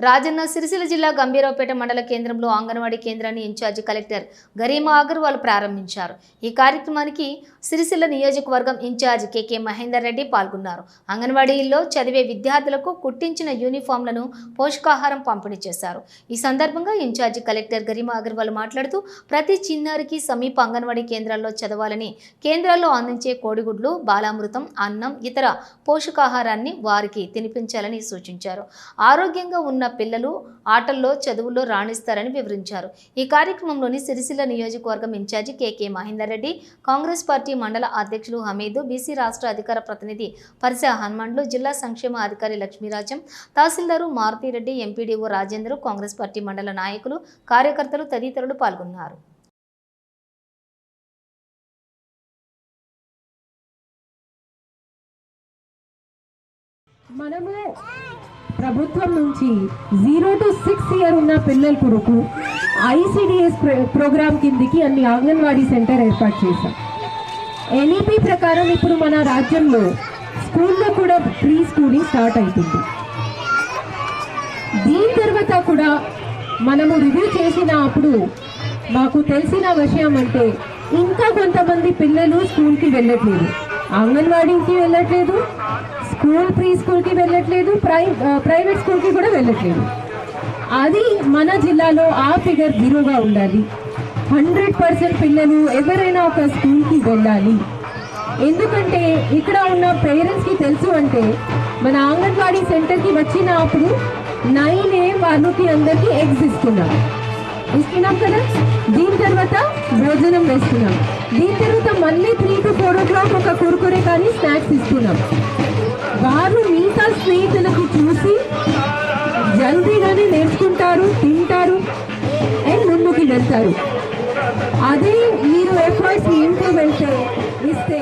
రాజన్న సిరిసిల్ల జిల్లా గంభీరావుపేట మండల కేంద్రంలో అంగన్వాడీ కేంద్రాన్ని ఇన్ఛార్జి కలెక్టర్ గరీమా అగర్వాల్ ప్రారంభించారు. ఈ కార్యక్రమానికి సిరిసిల్ల నియోజకవర్గం ఇన్ఛార్జ్ కెకే మహేందర్ రెడ్డి పాల్గొన్నారు. అంగన్వాడీల్లో చదివే విద్యార్థులకు కుట్టించిన యూనిఫామ్లను పోషకాహారం పంపిణీ చేశారు. ఈ సందర్భంగా ఇన్ఛార్జి కలెక్టర్ గరిమా అగర్వాల్ మాట్లాడుతూ ప్రతి చిన్నారికి సమీప అంగన్వాడీ కేంద్రాల్లో చదవాలని కేంద్రాల్లో అందించే కోడిగుడ్లు బాలామృతం అన్నం ఇతర పోషకాహారాన్ని వారికి తినిపించాలని సూచించారు. ఆరోగ్యంగా ఉన్న పిల్లలు ఆటల్లో చదువుల్లో రాణిస్తారని వివరించారు. ఈ కార్యక్రమంలోని సిరిసిల్ల నియోజకవర్గం incharge KK Mahender Reddy Congress party మండల అధ్యక్షులు హమీదు బీసీ రాష్ట్ర అధికార ప్రతినిధి పరిస హనుమండ్లు జిల్లా సంక్షేమ అధికారి Lakshmirajam tahsildar Maruthireddy MPDO Rajendra Congress party మండల నాయకులు కార్యకర్తలు తదితరులు పాల్గొన్నారు. మనము ప్రభుత్వం నుంచి జీరో టు సిక్స్ ఇయర్ ఉన్న పిల్లల కొరకు ఐసిడిఎస్ ప్రోగ్రామ్ కిందికి అన్ని అంగన్వాడీ సెంటర్ ఏర్పాటు చేశాం. ఎన్ఈపి ప్రకారం ఇప్పుడు మన రాజ్యంలో స్కూల్లో కూడా ప్రీ స్కూలింగ్ స్టార్ట్ అవుతుంది దీని తర్వాత కూడా మనము రివ్యూ చేసిన అప్పుడు మాకు తెలిసిన విషయం అంటే ఇంకా కొంతమంది పిల్లలు స్కూల్కి వెళ్ళట్లేదు. అంగన్వాడీకి వెళ్ళట్లేదు. స్కూల్ ప్రీ స్కూల్కి వెళ్ళట్లేదు ప్రై ప్రైవేట్ స్కూల్కి కూడా వెళ్ళట్లేదు. అది మన జిల్లాలో ఆ ఫిగర్ జీరోగా ఉండాలి. హండ్రెడ్ పర్సెంట్ పిల్లలు ఎవరైనా ఒక స్కూల్కి వెళ్ళాలి. ఎందుకంటే ఇక్కడ ఉన్న పేరెంట్స్కి తెలుసు అంటే మన అంగన్వాడీ సెంటర్కి వచ్చినప్పుడు నైన్ ఏ వాళ్ళకి అందరికీ ఎగ్స్ ఇస్తున్నాం. ఇస్తున్నాం కదా? దీని తర్వాత భోజనం వేస్తున్నాం. దీని తర్వాత మళ్ళీ three to four o'clock ఒక కురుకురే కానీ స్నాక్స్ ఇస్తున్నాం. వారు మిగతా స్నేహితులకు చూసి జల్దీగానే నేర్చుకుంటారు తింటారు అండ్ ముందుకు వెళ్తారు. అదే మీరు ఎఫర్ట్స్ ఇంట్లో వెళ్తే ఇస్తే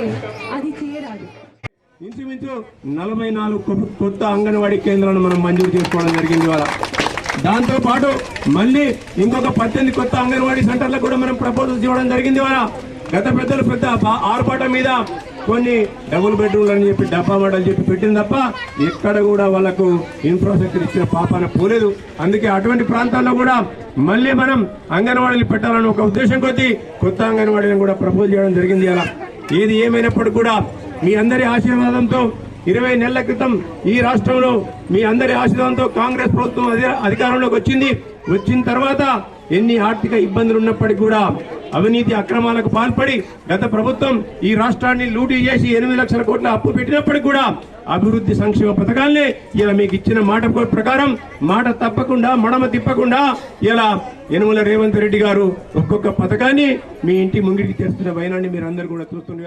అది చేయరాదు ఇంచుమించు నలభై నాలుగు కొత్త అంగన్వాడీ కేంద్రాలను మనం మంజూరు చేసుకోవడం జరిగింది ఇవాళ. దాంతో పాటు మళ్ళీ ఇంకొక పద్దెనిమిది కొత్త అంగన్వాడీ సెంటర్లకు కూడా మనం ప్రపోజల్ చేయడం జరిగింది ఇవాళ. గత పెద్దలు పెద్ద ఆర్పాటం మీద కొన్ని డబుల్ బెడ్రూమ్లు అని చెప్పి డబ్బా మోడల్ చెప్పి పెట్టింది తప్ప ఎక్కడ కూడా వాళ్ళకు ఇన్ఫ్రాస్ట్రక్చర్ ఇచ్చిన పాపాన పోలేదు. అందుకే అటువంటి ప్రాంతాల్లో కూడా మళ్ళీ మనం అంగన్వాడీలు పెట్టాలని ఒక ఉద్దేశం కొద్దీ కొత్త అంగన్వాడీలను కూడా ప్రపోజ్ చేయడం జరిగింది అలా. ఏది ఏమైనప్పటికీ కూడా మీ అందరి ఆశీర్వాదంతో ఇరవై నెలల క్రితం ఈ రాష్ట్రంలో మీ అందరి ఆశీర్వాదంతో కాంగ్రెస్ ప్రభుత్వం అధికారంలోకి వచ్చింది. వచ్చిన తర్వాత ఎన్ని ఆర్థిక ఇబ్బందులు ఉన్నప్పటికీ కూడా అవినీతి అక్రమాలకు పాల్పడి గత ప్రభుత్వం ఈ రాష్ట్రాన్ని లూటీ చేసి ఎనిమిది లక్షల కోట్ల అప్పు పెట్టినప్పటికీ కూడా అభివృద్ధి సంక్షేమ పథకాలనే ఇలా మీకు ఇచ్చిన మాట ప్రకారం మాట తప్పకుండా మడమ తిప్పకుండా ఇలా యనుమల రేవంత్ రెడ్డి గారు ఒక్కొక్క పథకాన్ని మీ ఇంటి ముంగిటికి తెస్తున్న వైనాన్ని మీరు అందరు కూడా చూస్తుండే